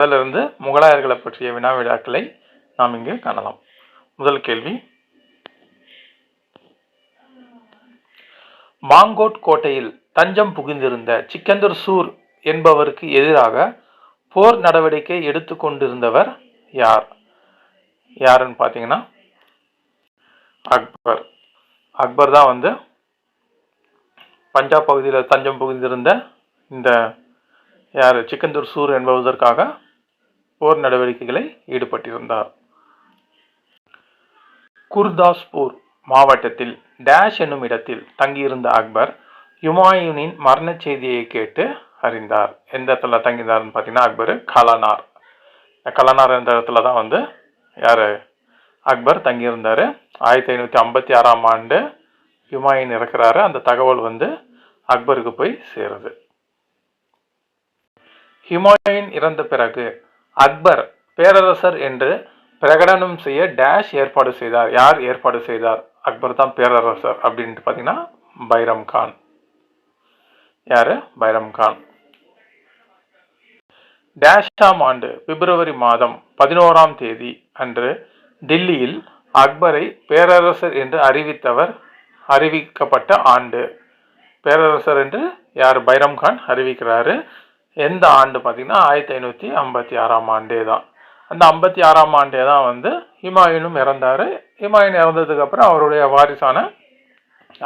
அதிலிருந்து முகலாயர்களை பற்றிய வினா விழாக்களை நாம் இங்கு காணலாம். முதல் கேள்வி. மாங்கோட் கோட்டையில் தஞ்சம் புகுந்திருந்த சிக்கந்தர் சூர் என்பவருக்கு எதிராக போர் நடவடிக்கை எடுத்துக்கொண்டிருந்தவர் யார்? யாருன்னு பார்த்தீங்கன்னா அக்பர். அக்பர் தான் வந்து பஞ்சாப் பகுதியில் தஞ்சம் புகுந்திருந்த இந்த யார்? சிக்கந்தூர் சூர் என்பதற்காக போர் நடவடிக்கைகளை ஈடுபட்டிருந்தார். குர்தாஸ்பூர் மாவட்டத்தில் டேஷ் என்னும் இடத்தில் தங்கியிருந்த அக்பர் யுமாயூனின் மரணச் செய்தியை கேட்டு அறிந்தார். எந்த இடத்துல தங்கியிருந்தார்னு பார்த்தீங்கன்னா அக்பர் கலனார். கலனார் என்ற இடத்துல தான் வந்து யார்? அக்பர் தங்கியிருந்தார். ஆயிரத்தி ஐநூற்றி ஐம்பத்தி ஆறாம் ஆண்டு ஹுமாயூன் இறக்குறாரு. அந்த தகவல் வந்து அக்பருக்கு போய் சேருது. ஹுமாயூன் இறந்த பிறகு அக்பர் பேரரசர் என்று பிரகடனம் செய்ய டேஷ் ஏற்பாடு செய்தார். யார் ஏற்பாடு செய்தார்? அக்பர் தான் பேரரசர் அப்படின்ட்டு பார்த்தீங்கன்னா பைரம் கான். யாரு? பைரம் கான். டேஷாம் ஆண்டு பிப்ரவரி மாதம் பதினோராம் தேதி அன்று டில்லியில் அக்பரை பேரரசர் என்று அறிவித்தவர் அறிவிக்கப்பட்ட ஆண்டு. பேரரசர் என்று யார்? பைரம் கான் அறிவிக்கிறாரு. எந்த ஆண்டு பார்த்திங்கன்னா ஆயிரத்தி ஐநூற்றி ஐம்பத்தி ஆறாம் ஆண்டே தான் அந்த ஐம்பத்தி ஆறாம் ஆண்டே தான் வந்து ஹிமாயூனும் இறந்தார். ஹிமாயூன் இறந்ததுக்கப்புறம் அவருடைய வாரிசான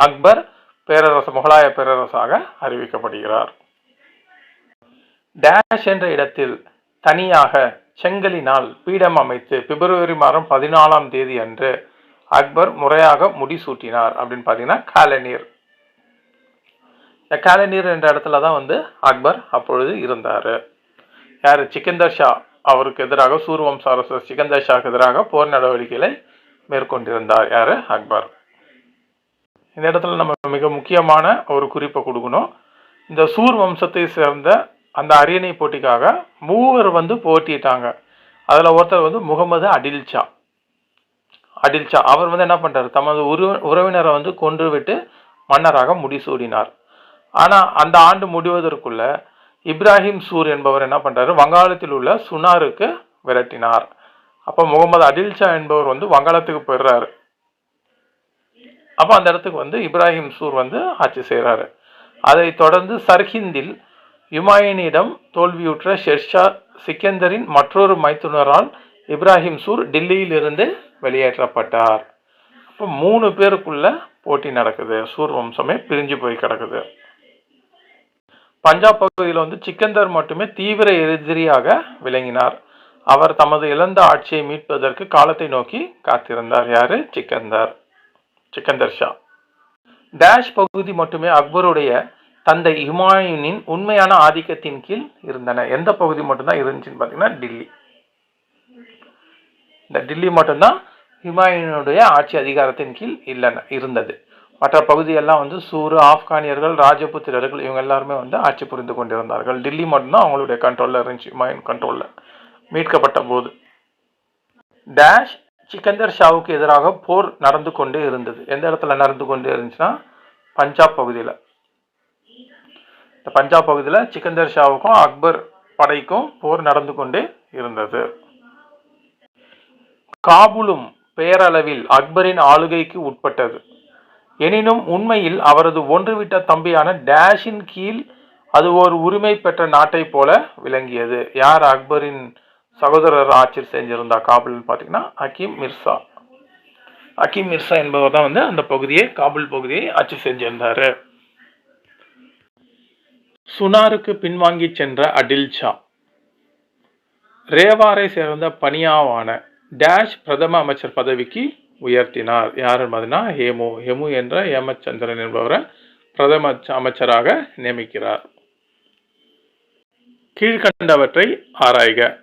அக்பர் பேரரசு முகலாய பேரரசாக அறிவிக்கப்படுகிறார். டேஷ் என்ற இடத்தில் தனியாக செங்கலினால் பீடம் அமைத்து பிப்ரவரி மாதம் பதினாலாம் தேதி அன்று அக்பர் முறையாக முடிசூட்டினார் அப்படின்னு பார்த்தீங்கன்னா காலனீர். இந்த என்ற இடத்துல தான் வந்து அக்பர் அப்பொழுது இருந்தார். யார்? சிக்கந்தர் ஷா. அவருக்கு எதிராக சூர்வம்ச அரசர் சிக்கந்தர் ஷாக்கு எதிராக போர் நடவடிக்கைகளை மேற்கொண்டிருந்தார். யார்? அக்பர். இந்த இடத்துல நம்ம மிக முக்கியமான ஒரு குறிப்பை கொடுக்கணும். இந்த சூர் வம்சத்தை சேர்ந்த அந்த அரியணை போட்டிக்காக மூவர் வந்து போட்டிட்டாங்க அதில் ஒருத்தர் வந்து முகமது அடில்ஷா அடில்ஷா அவர் வந்து என்ன பண்ணுறாரு தமது உறவினரை வந்து கொன்று விட்டு மன்னராக முடிசூடினார். ஆனால் அந்த ஆண்டு முடிவதற்குள்ள இப்ராஹிம் சூர் என்பவர் என்ன பண்ணுறாரு வங்காளத்தில் உள்ள சுனாருக்கு விரட்டினார். அப்போ முகமது அதில்ஷா என்பவர் வந்து வங்காளத்துக்கு போயிடுறாரு. அப்போ அந்த இடத்துக்கு வந்து இப்ராஹிம் சூர் வந்து ஆட்சி செய்கிறாரு அதை தொடர்ந்து சர்ஹிந்தில் யுமாயினிடம் தோல்வியுற்ற ஷெர்ஷா சிக்கந்தரின் மற்றொரு மைத்துனரால் இப்ராஹிம் சூர் டெல்லியிலிருந்து வெளியேற்றப்பட்டார். அப்போ மூணு பேருக்குள்ள போட்டி நடக்குது. சூர் வம்சமே பிரிஞ்சு போய் கிடக்குது. பஞ்சாப் பகுதியில் வந்து சிக்கந்தர் மட்டுமே தீவிர எதிரியாக விளங்கினார். அவர் தமது இழந்த ஆட்சியை மீட்பதற்கு காலத்தை நோக்கி காத்திருந்தார். யாரு? சிக்கந்தர். சிக்கந்தர் ஷா. டேஷ் பகுதி மட்டுமே அக்பருடைய தந்தை ஹுமாயூனின் உண்மையான ஆதிக்கத்தின் கீழ் இருந்தன. எந்த பகுதி மட்டும்தான் இருந்துச்சுன்னு பார்த்தீங்கன்னா டில்லி. இந்த டில்லி மட்டும்தான் ஹிமாயூனுடைய ஆட்சி அதிகாரத்தின் கீழ் இல்லைன்னு இருந்தது. மற்ற பகுதியெல்லாம் வந்து சூரு ஆப்கானியர்கள் ராஜபுத்திரர்கள் இவங்க எல்லாருமே வந்து ஆட்சி புரிந்து கொண்டிருந்தார்கள். டில்லி மட்டும்தான் அவங்களுடைய கண்ட்ரோலில் இருந்துச்சு மைண்ட் கண்ட்ரோலில் மீட்கப்பட்ட போது. டேஷ் சிக்கந்தர் ஷாவுக்கு எதிராக போர் நடந்து கொண்டே இருந்தது. எந்த இடத்துல நடந்து கொண்டே இருந்துச்சுன்னா பஞ்சாப் பகுதியில். இந்த பஞ்சாப் பகுதியில் சிக்கந்தர் ஷாவுக்கும் அக்பர் படைக்கும் போர் நடந்து கொண்டே இருந்தது. காபூலும் பேரளவில் அக்பரின் ஆளுகைக்கு உட்பட்டது. எனினும் உண்மையில் அவரது ஒன்றுவிட்ட தம்பியான டேஷின் கீழ் அது ஒரு உரிமை பெற்ற நாட்டை போல விளங்கியது. யார் அக்பரின் சகோதரர் ஆட்சி செஞ்சிருந்தா காபுல்னு பார்த்தீங்கன்னா அகீம் மிர்சா. அகீம் மிர்சா என்பவர் தான் வந்து அந்த பகுதியை காபுல் பகுதியை ஆட்சி செஞ்சிருந்தார். சுனாருக்கு பின்வாங்கி சென்ற அடில்ஷா ரேவாரை சேர்ந்த பனியாவான டேஷ் பிரதம அமைச்சர் பதவிக்கு உயர்த்தினார். யார் என்பதுனா ஹேமு. ஹேமு என்ற ஹேமச்சந்திரன் என்பவரை பிரதம அமைச்சராக நியமிக்கிறார். கீழ்கண்டவற்றை ஆராய்க.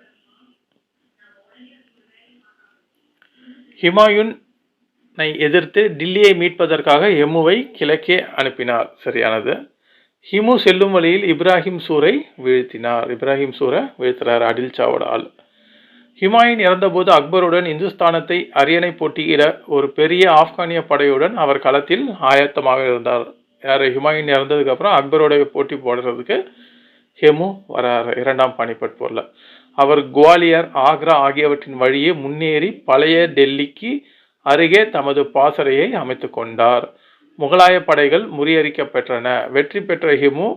ஹிமாயுனை எதிர்த்து டில்லியை மீட்பதற்காக ஹெமுவை கிழக்கே அனுப்பினார். சரியானது. ஹிமு செல்லும் வழியில் இப்ராஹிம் சூரை வீழ்த்தினார். இப்ராஹிம் சூரை வீழ்த்தினார் அடில் சாவோட ஆள். ஹிமாயின் இறந்தபோது அக்பருடன் இந்துஸ்தானத்தை அரியணை போட்டியிட ஒரு பெரிய ஆப்கானிய படையுடன் அவர் களத்தில் ஆயத்தமாக இருந்தார். யார்? ஹிமாயின் இறந்ததுக்கப்புறம் அக்பரோடைய போட்டி போடுறதுக்கு ஹெமு வரார் இரண்டாம் பானிபட் போரில். அவர் குவாலியர் ஆக்ரா ஆகியவற்றின் வழியே முன்னேறி பழைய டெல்லிக்கு அருகே தமது பாசறையை அமைத்து கொண்டார். முகலாய படைகள் முறியடிக்கப்பெற்றன வெற்றி பெற்ற ஹிமு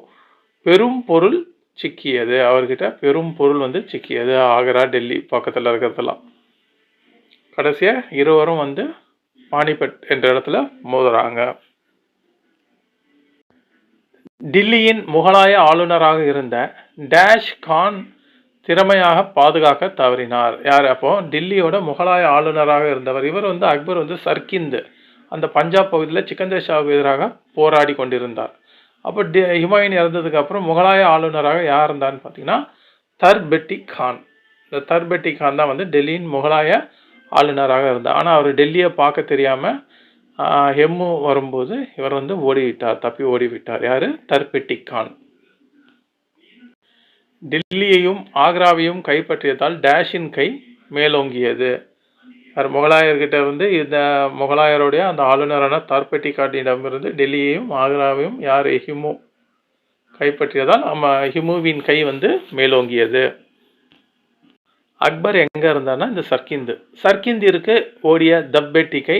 பெரும் பொருள் சிக்கியது. அவர்கிட்ட பெரும் பொருள் வந்து சிக்கியது. ஆக்ரா டெல்லி பக்கத்தில் இருக்கிறதெல்லாம். கடைசியாக இருவரும் வந்து பானிபட் என்ற இடத்துல மோதுறாங்க. டில்லியின் முகலாய ஆளுநராக இருந்த டேஷ் கான் திறமையாக பாதுகாக்க தவறினார். யார்? அப்போ டில்லியோட முகலாய ஆளுநராக இருந்தவர். இவர் வந்து அக்பர் வந்து சர்கிந்து அந்த பஞ்சாப் பகுதியில் சிக்கந்தர் ஷாவுக்கு எதிராக போராடி கொண்டிருந்தார். அப்போ டி ஹுமாயூன் இறந்ததுக்கப்புறம் முகலாய ஆளுநராக யார் இருந்தார்னு பார்த்தீங்கன்னா தர்பெட்டி கான். இந்த தர்பெட்டி கான் தான் வந்து டெல்லியின் முகலாய ஆளுநராக இருந்தார். ஆனால் அவர் டெல்லியை பார்க்க தெரியாமல் ஹெம்மு வரும்போது இவர் வந்து ஓடிவிட்டார் தப்பி ஓடிவிட்டார். யார்? தர்பெட்டி கான். டெல்லியையும் ஆக்ராவையும் கைப்பற்றியதால் டேஷின் கை மேலோங்கியது. அவர் முகலாயர்கிட்ட வந்து இந்த முகலாயருடைய அந்த ஆளுநரான தார்பெட்டி காட்டியிடமிருந்து டெல்லியையும் ஆக்ராவையும் யார் ஹிமு கைப்பற்றியதால் நம்ம ஹிமுவின் கை வந்து மேலோங்கியது. அக்பர் எங்கே இருந்தார்னா இந்த சர்கிந்து சர்கிந்திற்கு ஓடிய தப்பெட்டி கை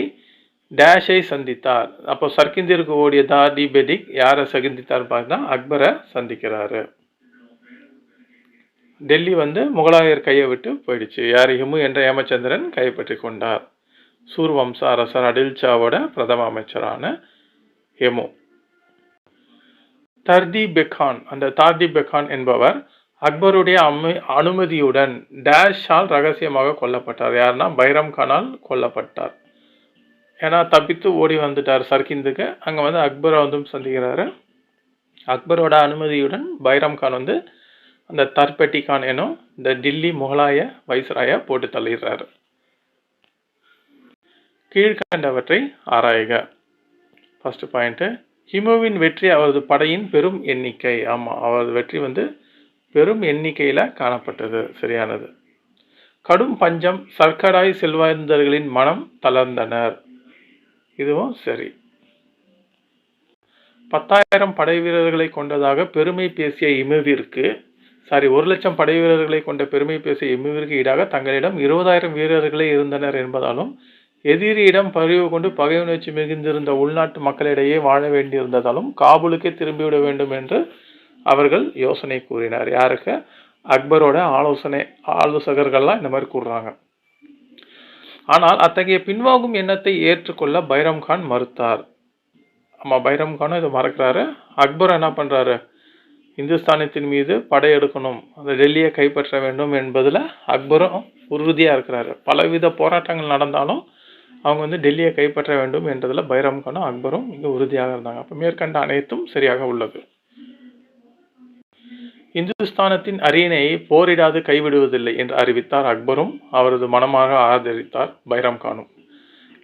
டேஷை சந்தித்தார். அப்போ சர்க்கிந்திற்கு ஓடிய தாடி பெட்டிக் யாரை சந்தித்தார் பார்த்தா அக்பரை சந்திக்கிறாரு. டெல்லி வந்து முகலாயர் கையை விட்டு போயிடுச்சு. யார் ஹிமு என்ற ஏமச்சந்திரன் கைப்பற்றி கொண்டார். சூர்வம்ச அரசர் அடில்ஷாவோட பிரதம அமைச்சரான ஹெமு. தர்தி பெக்கான் அந்த தார்தி பெக்கான் என்பவர் அக்பருடைய அமை அனுமதியுடன் டேஷால் ரகசியமாக கொல்லப்பட்டார். யாருன்னா பைரம் கானால் கொல்லப்பட்டார். ஏன்னா தப்பித்து ஓடி வந்துட்டார் சர்கிந்துக்கு. அங்கே வந்து அக்பரை வந்து சந்திக்கிறாரு. அக்பரோட அனுமதியுடன் பைரம் கான் வந்து அந்த தர்பட்டி கான் எனும் இந்த டில்லி முகலாய வைஸ்ராயா போட்டு தள்ளிடுறாரு. கீழ்கண்டவற்றை ஆராய்க. ஃபர்ஸ்ட் பாயிண்ட்டு ஹிமுவின் வெற்றி அவரது படையின் பெரும் எண்ணிக்கை. ஆமாம் அவரது வெற்றி வந்து பெரும் எண்ணிக்கையில் காணப்பட்டது. சரியானது. கடும் பஞ்சம் சர்க்கராய் செல்வாய்ந்தர்களின் மனம் தளர்ந்தனர். இதுவும் சரி. பத்தாயிரம் படை வீரர்களை கொண்டதாக பெருமை பேசிய இமுவிற்கு சாரி ஒரு லட்சம் படை வீரர்களை கொண்ட பெருமை பேசிய எம்மிவிற்கு ஈடாக தங்களிடம் இருபதாயிரம் வீரர்களே இருந்தனர் என்பதாலும் எதிரியிடம் பறிவு கொண்டு பகை உணர்ச்சி மிகுந்திருந்த உள்நாட்டு மக்களிடையே வாழ வேண்டியிருந்ததாலும் காபூலுக்கே திரும்பிவிட வேண்டும் என்று அவர்கள் யோசனை கூறினார். யாருக்கு? அக்பரோட ஆலோசனை ஆலோசகர்கள்லாம் இந்த மாதிரி கூறுறாங்க. ஆனால் அத்தகைய பின்வாங்கும் எண்ணத்தை ஏற்றுக்கொள்ள பைரம் கான் மறுத்தார். ஆமாம் பைரம் கானும் இதை மறக்கிறாரு. அக்பர் என்ன பண்ணுறாரு இந்துஸ்தானத்தின் மீது படையெடுக்கணும் அந்த டெல்லியை கைப்பற்ற வேண்டும் என்பதில் அக்பரும் உறுதியாக இருக்கிறாரு. பலவித போராட்டங்கள் நடந்தாலும் அவங்க வந்து டெல்லியை கைப்பற்ற வேண்டும் என்றதில் பைரம் கானும் அக்பரும் இங்கே உறுதியாக இருந்தாங்க. அப்போ மேற்கண்ட அனைத்தும் சரியாக உள்ளது. இந்துஸ்தானத்தின் அரியணையை போரிடாது கைவிடுவதில்லை என்று அறிவித்தார் அக்பரும். அவரது மனமாக ஆதரித்தார் பைரம் கானும்.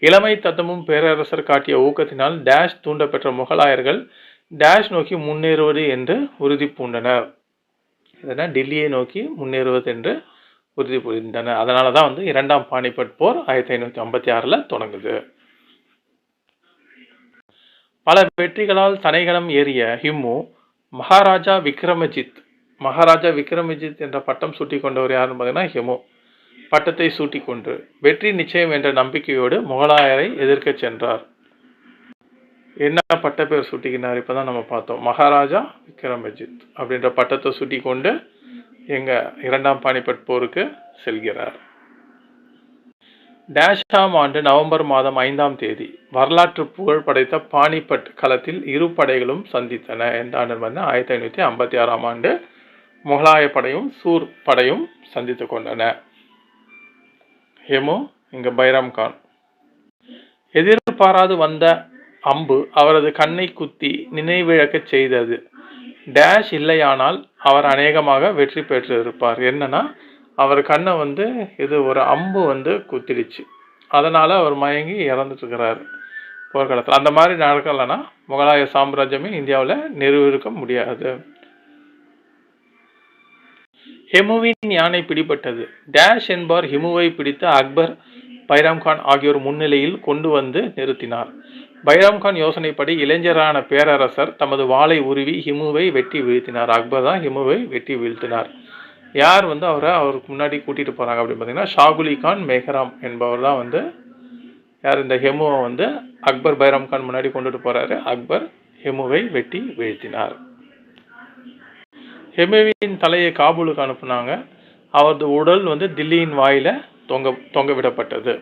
இளமை தத்தமும் பேரரசர் காட்டிய ஊக்கத்தினால் டேஷ் தூண்டப்பெற்ற முகலாயர்கள் டேஷ் நோக்கி முன்னேறுவது என்று உறுதி பூண்டனர். இதனால் டெல்லியை நோக்கி முன்னேறுவது என்று உறுதி புரிந்தனர் அதனால தான் வந்து இரண்டாம் பானிபட் போர் ஆயிரத்தி ஐநூற்றி ஐம்பத்தி ஆறில் தொடங்குது. பல வெற்றிகளால் தனைகளம் ஏறிய ஹிம்மு மகாராஜா விக்ரமஜித் மகாராஜா விக்ரமஜித் என்ற பட்டம் சூட்டி கொண்டவர் யாருன்னு பார்த்தீங்கன்னா ஹிமு பட்டத்தை சூட்டி கொண்டு வெற்றி நிச்சயம் என்ற நம்பிக்கையோடு முகலாயரை எதிர்க்கச் சென்றார். என்ன பட்ட பேர் இப்போ தான் நம்ம பார்த்தோம். மகாராஜா விக்ரமஜித் அப்படின்ற பட்டத்தை சுட்டி கொண்டு எங்க இரண்டாம் பானிபட் போருக்கு செல்கிறார். டேஷாம் ஆண்டு நவம்பர் மாதம் ஐந்தாம் தேதி வரலாற்று புகழ் படைத்த பானிபட் களத்தில் இரு படைகளும் சந்தித்தன. எந்த ஆண்டு வந்து? ஆயிரத்தி ஐநூற்றி ஐம்பத்தி ஆறாம் ஆண்டு முகலாய படையும் சூர் படையும் சந்தித்து கொண்டன. ஹெமு இங்க பைராம் கான் எதிர்பாராது வந்த அம்பு அவரது கண்ணை குத்தி நினைவிழக்கச் செய்தது. டேஷ் இல்லையானால் அவர் அநேகமாக வெற்றி பெற்றிருப்பார். என்னன்னா அவர் கண்ணை வந்து இது ஒரு அம்பு வந்து குத்திடுச்சு. அதனால அவர் மயங்கி இறந்துட்டு இருக்கிறாரு போர்க்களத்தில். அந்த மாதிரி நடக்கலைன்னா முகலாய சாம்ராஜ்யமே இந்தியாவில் நிறுவிருக்க முடியாது. ஹெமுவின் யானை பிடிபட்டது. டேஷ் என்பார் ஹிமுவை பிடித்து அக்பர் பைராம் கான் ஆகியோர் முன்னிலையில் கொண்டு வந்து நிறுத்தினார். பைராம் கான் யோசனைப்படி இளைஞரான பேரரசர் தமது வாளை உருவி ஹிமுவை வெட்டி வீழ்த்தினார். அக்பர் தான் ஹிமுவை வெட்டி வீழ்த்தினார். யார் வந்து அவரை அவருக்கு முன்னாடி கூட்டிகிட்டு போகிறாங்க அப்படின்னு பார்த்தீங்கன்னா ஷாகுலி கான் மெஹராம் என்பவர் தான் வந்து யார் இந்த ஹெமுவை வந்து அக்பர் பைரம் கான் முன்னாடி கொண்டுட்டு போகிறாரு அக்பர் ஹெமுவை வெட்டி வீழ்த்தினார். ஹெமுவின் தலையை காபூலுக்கு அனுப்புனாங்க. அவரது உடல் வந்து தில்லியின் வாயில தொங்க தொங்க விடப்பட்டது.